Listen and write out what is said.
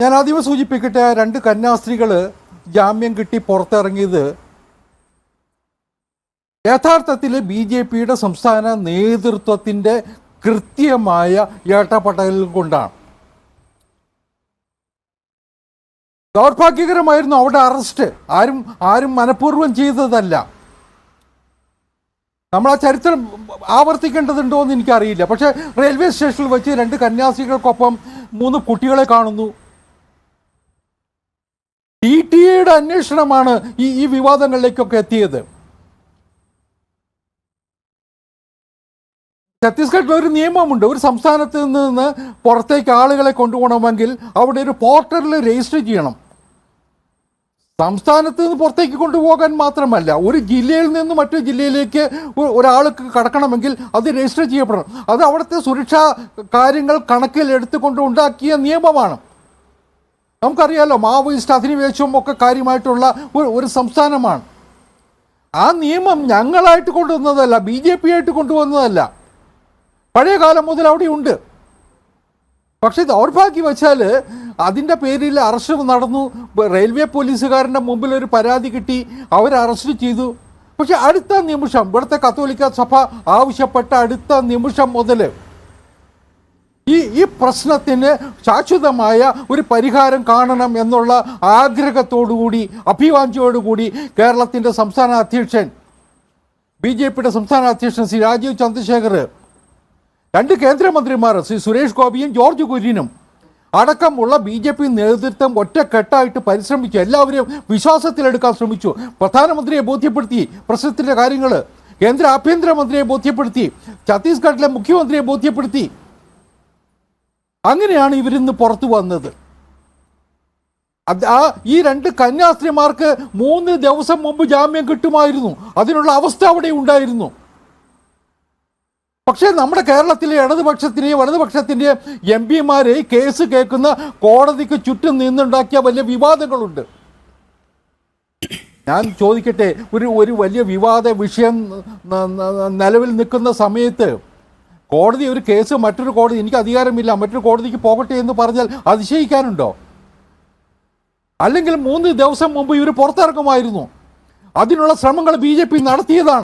ഞാൻ ആദ്യം സൂചിപ്പിക്കട്ടെ രണ്ട് കന്യാസ്ത്രീകൾ ജാമ്യം കിട്ടി പുറത്തിറങ്ങിയത് യഥാർത്ഥത്തിൽ ബി ജെ പിയുടെ സംസ്ഥാന നേതൃത്വത്തിന്റെ കൃത്യമായ ഏട്ടപ്പട്ടൽ കൊണ്ടാണ്. ദൗർഭാഗ്യകരമായിരുന്നു അവിടെ അറസ്റ്റ്. ആരും ആരും മനഃപൂർവം ചെയ്തതല്ല. നമ്മൾ ആ ചരിത്രം ആവർത്തിക്കേണ്ടതുണ്ടോ എന്ന് എനിക്കറിയില്ല. പക്ഷേ റെയിൽവേ സ്റ്റേഷനിൽ വെച്ച് രണ്ട് കന്യാസ്ത്രീകൾക്കൊപ്പം മൂന്ന് കുട്ടികളെ കാണുന്നു. ടി ടി അന്വേഷണമാണ് ഈ ഈ വിവാദങ്ങളിലേക്കൊക്കെ എത്തിയത്. ഛത്തീസ്ഗഡിൽ ഒരു നിയമമുണ്ട് ഒരു സംസ്ഥാനത്ത് നിന്ന് പുറത്തേക്ക് ആളുകളെ കൊണ്ടുപോകണമെങ്കിൽ അവിടെ ഒരു പോർട്ടലിൽ രജിസ്റ്റർ ചെയ്യണം. സംസ്ഥാനത്ത് നിന്ന് പുറത്തേക്ക് കൊണ്ടുപോകാൻ മാത്രമല്ല ഒരു ജില്ലയിൽ നിന്ന് മറ്റൊരു ജില്ലയിലേക്ക് ഒരാൾക്ക് കടക്കണമെങ്കിൽ അത് രജിസ്റ്റർ ചെയ്യപ്പെടണം. അത് അവിടുത്തെ സുരക്ഷാ കാര്യങ്ങൾ കണക്കിലെടുത്തുകൊണ്ട് ഉണ്ടാക്കിയ നിയമമാണ്. നമുക്കറിയാലോ മാവോയിസ്റ്റ് അധിനിവേശവും ഒക്കെ കാര്യമായിട്ടുള്ള ഒരു സംസ്ഥാനമാണ്. ആ നിയമം ഞങ്ങളായിട്ട് കൊണ്ടുവന്നതല്ല ബി ജെ പി ആയിട്ട് കൊണ്ടുവന്നതല്ല. പഴയ കാലം മുതൽ അവിടെ ഉണ്ട്. പക്ഷേ ദൗർഭാഗ്യം വെച്ചാൽ അതിന്റെ പേരിൽ അറസ്റ്റ് നടന്നു. റെയിൽവേ പോലീസുകാരന്റെ മുമ്പിൽ ഒരു പരാതി കിട്ടി. അവർ അറസ്റ്റ് ചെയ്തു. പക്ഷെ അടുത്ത നിമിഷം ഇവിടുത്തെ കത്തോലിക്ക സഭ ആവശ്യപ്പെട്ട അടുത്ത നിമിഷം മുതൽ ഈ ഈ പ്രശ്നത്തിന് ശാശ്വതമായ ഒരു പരിഹാരം കാണണം എന്നുള്ള ആഗ്രഹത്തോടുകൂടി അഭിവാഞ്ചയോടുകൂടി കേരളത്തിന്റെ സംസ്ഥാന അധ്യക്ഷൻ ബി ജെ പിയുടെ സംസ്ഥാന അധ്യക്ഷൻ ശ്രീ രാജീവ് ചന്ദ്രശേഖർ രണ്ട് കേന്ദ്രമന്ത്രിമാർ ശ്രീ സുരേഷ് ഗോപിയും ജോർജ് കുര്യനും അടക്കമുള്ള ബി ജെ പി നേതൃത്വം ഒറ്റക്കെട്ടായിട്ട് പരിശ്രമിച്ചു എല്ലാവരെയും വിശ്വാസത്തിലെടുക്കാൻ ശ്രമിച്ചു. പ്രധാനമന്ത്രിയെ ബോധ്യപ്പെടുത്തി പ്രശ്നത്തിന്റെ കാര്യങ്ങൾ കേന്ദ്ര ആഭ്യന്തരമന്ത്രിയെ ബോധ്യപ്പെടുത്തി ഛത്തീസ്ഗഡിലെ മുഖ്യമന്ത്രിയെ ബോധ്യപ്പെടുത്തി അങ്ങനെയാണ് ഇവരിന്ന് പുറത്തു വന്നത്. ആ ഈ രണ്ട് കന്യാസ്ത്രീമാർക്ക് മൂന്ന് ദിവസം മുമ്പ് ജാമ്യം കിട്ടുമായിരുന്നു. അതിനുള്ള അവസ്ഥ അവിടെ ഉണ്ടായിരുന്നു. പക്ഷേ നമ്മുടെ കേരളത്തിലെ ഇടതുപക്ഷത്തിന്റെയും വലതുപക്ഷത്തിന്റെയും എം പിമാരെ കേസ് കേൾക്കുന്ന കോടതിക്ക് ചുറ്റും നിന്നുണ്ടാക്കിയ വലിയ വിവാദങ്ങളുണ്ട്. ഞാൻ ചോദിക്കട്ടെ ഒരു ഒരു വലിയ വിവാദ വിഷയം നിലവിൽ നിൽക്കുന്ന സമയത്ത് കോടതി ഒരു കേസ് മറ്റൊരു കോടതി എനിക്ക് അധികാരമില്ല മറ്റൊരു കോടതിക്ക് പോകട്ടെ എന്ന് പറഞ്ഞാൽ അതിശയിക്കാനുണ്ടോ? അല്ലെങ്കിൽ മൂന്ന് ദിവസം മുമ്പ് ഇവർ പുറത്തിറക്കുമായിരുന്നു അതിനുള്ള ശ്രമങ്ങൾ ബി നടത്തിയതാണ്.